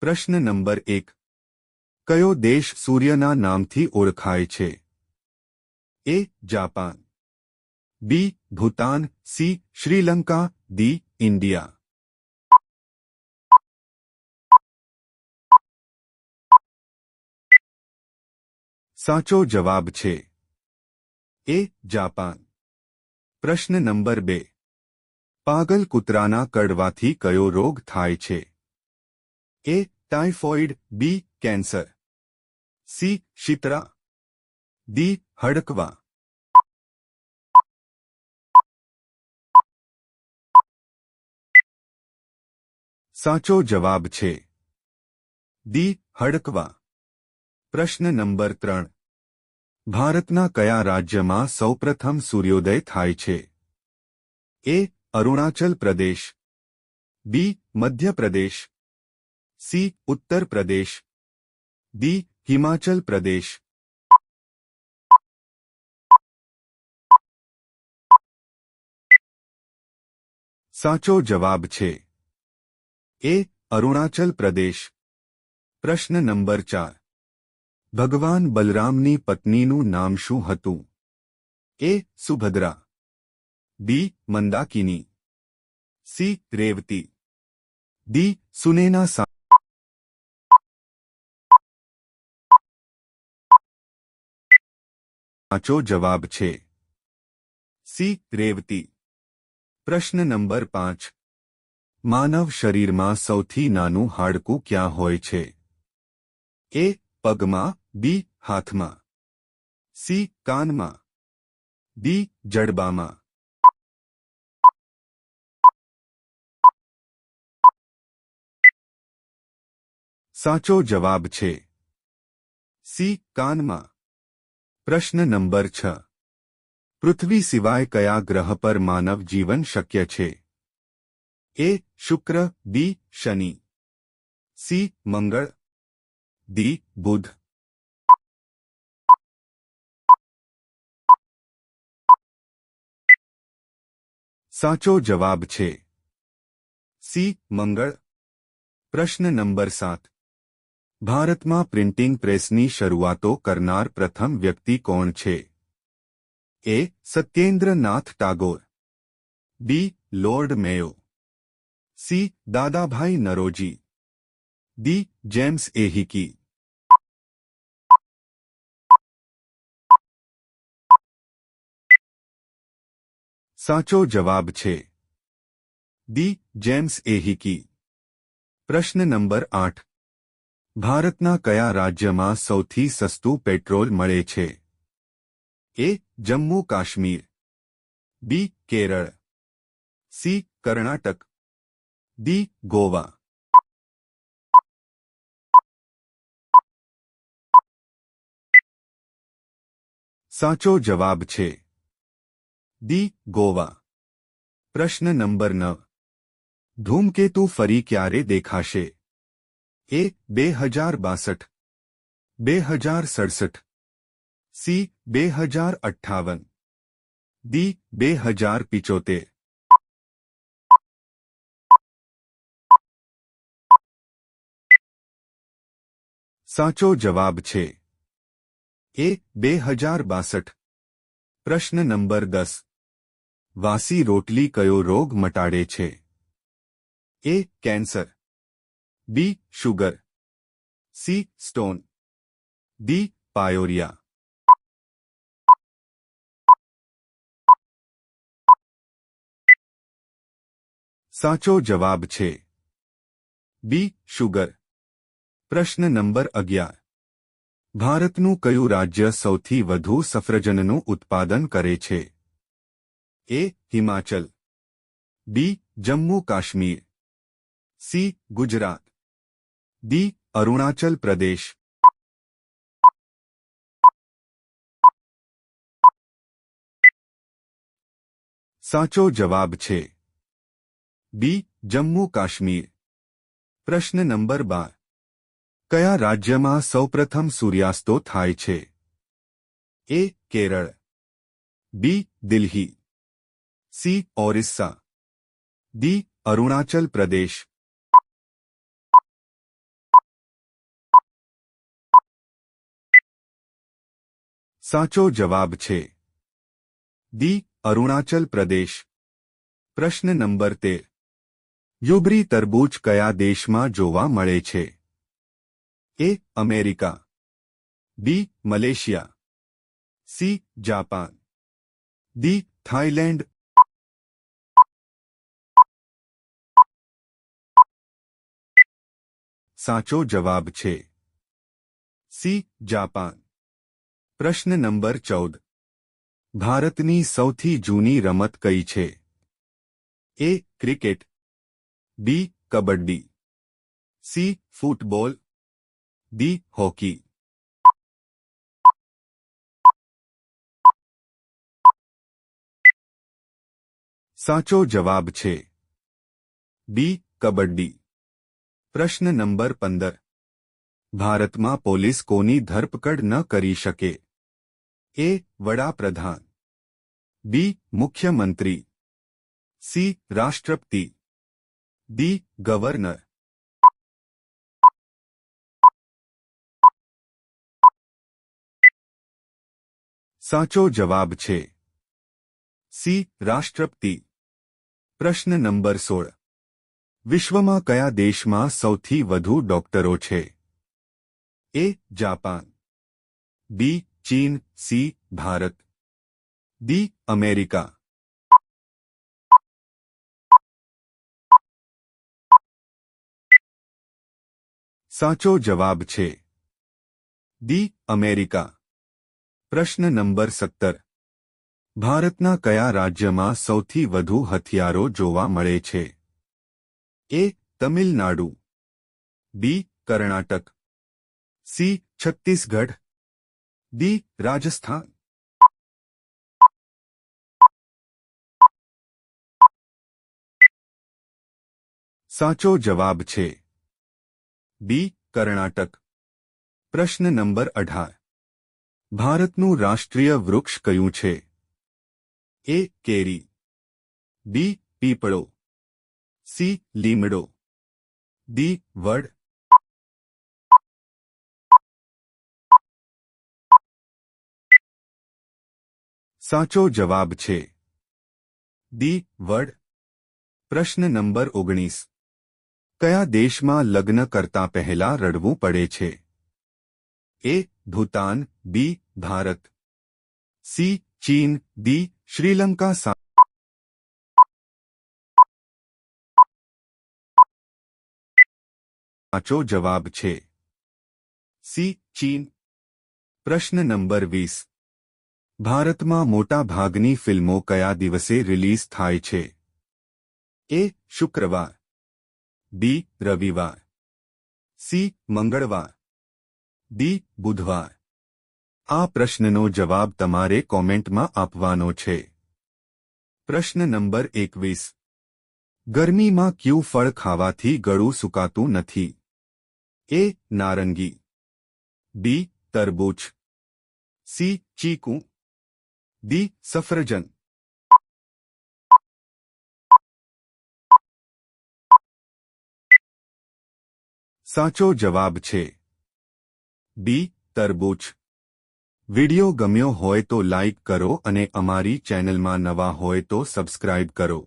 प्रश्न नंबर एक क्यों देश सूर्यना नाम थी ओखाय A Japan B Bhutan C Sri Lanka D India साचो जवाब छे ए जापान प्रश्न नंबर बे पागल कूतरा कड़वा क्यों रोग थाय छे? A typhoid B cancer C Shitala D હડકવા સાચો જવાબ છે દી હડકવા પ્રશ્ન નંબર ત્રણ ભારતના કયા રાજ્યમાં સૌપ્રથમ સૂર્યોદય થાય છે એ અરુણાચલ પ્રદેશ બી મધ્યપ્રદેશ સી ઉત્તર પ્રદેશ ડી હિમાચલ પ્રદેશ સાચો જવાબ છે એ અરુણાચલ પ્રદેશ પ્રશ્ન નંબર ચાર ભગવાન બલરામની પત્નીનું નામ શું હતું A Subhadra B Mandakini C Revati D Sunaina સાચો જવાબ છે સી રેવતી પ્રશ્ન નંબર પાંચ માનવ શરીરમાં સૌથી નાનું હાડકું ક્યાં હોય છે એ પગમાં બી હાથમાં સી કાનમાં બી જડબામાં સાચો જવાબ છે સી કાનમાં प्रश्न नंबर छ पृथ्वी सिवाय कया ग्रह पर मानव जीवन शक्य छे A Shukra B Shani C Mangal D Budh साचो जवाब छे सी मंगल प्रश्न नंबर सात भारत में प्रिंटिंग प्रेस की शुरूआत करना प्रथम व्यक्ति कोण छे? A Satyendranath Tagore B Lord Mayo C Dadabhai Naoroji D James Hicky साचो जवाब छे दी जेम्स एहिकी प्रश्न नंबर आठ भारत का कया राज्य में સૌથી સસ્તો પેટ્રોલ મળે છે A Jammu Kashmir B Kerala C Karnataka D Goa સાચો જવાબ છે દી ગોવા પ્રશ્ન નંબર 9 ધૂમ કે તુ ફરી ક્યારે દેખાશે એ બે હજાર બાસઠ બે હજાર સડસઠ સી બે હજાર અઠ્ઠાવન દી બે હજાર પિચોતેર સાચો જવાબ છે એ બે હજાર બાસઠ પ્રશ્ન નંબર દસ વાસી રોટલી કયો રોગ મટાડે છે A cancer b sugar c stone d pyorrhoea साचो जवाब छे b शुगर प्रश्न नंबर 11 भारत નું કયું રાજ્ય સૌથી વધુ સફરજનનું ઉત્પાદન કરે છે a Himachal b Jammu Kashmir c Gujarat દી અરુણાચલ પ્રદેશ સાચો જવાબ છે બી જમ્મુ કાશ્મીર પ્રશ્ન નંબર બાર કયા રાજ્યમાં સૌપ્રથમ સૂર્યાસ્તો થાય છે A Kerala B Delhi C Orissa D Arunachal Pradesh સાચો જવાબ છે દી અરુણાચલ પ્રદેશ પ્રશ્ન નંબર તેર યુબરી તરબૂચ કયા દેશમાં જોવા મળે છે A America B Malaysia C Japan D Thailand સાચો જવાબ છે સી જાપાન प्रश्न नंबर चौदह भारतनी सौ जूनी रमत कई छे A cricket B kabaddi C football D hockey साचो जवाब छे बी कबड्डी प्रश्न नंबर पंदर भारत में पोलिस कोनी धरपकड़ न करी शके ए वड़ा प्रधान बी मुख्यमंत्री सी राष्ट्रपति डी गवर्नर साचो जवाब छे सी राष्ट्रपति प्रश्न नंबर सोल विश्व में कया देश में सौथी वधु Japan B C Bharat D America साचो जवाब छे D अमेरिका प्रश्न नंबर 17 भारत ना કયા રાજ્યમાં સૌથી વધુ હથિયારો જોવા મળે છે A Tamil Nadu B Karnataka C Chhattisgarh D Rajasthan સાચો જવાબ છે બી કર્ણાટક પ્રશ્ન નંબર અઢાર ભારતનું રાષ્ટ્રીય વૃક્ષ કયું છે એ કેરી બી પીપળો સી લીમડો ડી વડ साचो जवाब छे दी वर्ड प्रश्न नंबर ओगनीस क्या देश में लग्न करता पहला रड़व पड़े छे ए भूतान बी भारत सी चीन दी श्रीलंका सा साचो जवाब छे सी चीन प्रश्न नंबर वीस ભારતમાં મોટા ભાગની ફિલ્મો કયા દિવસે રિલીઝ થાય છે એ શુક્રવાર બી રવિવાર સી મંગળવાર ડી બુધવાર આ પ્રશ્નનો જવાબ તમારે કોમેન્ટમાં આપવાનો છે પ્રશ્ન નંબર એકવીસ ગરમીમાં ક્યુ ફળ ખાવાથી ગળું સુકાતું નથી એ નારંગી બી તરબૂચ સી ચીકું ડી સફરજન સાચો જવાબ છે બી તરબૂચ વિડિયો ગમ્યો હોય તો લાઇક કરો અને અમારી ચેનલમાં નવા હોય તો સબસ્ક્રાઇબ કરો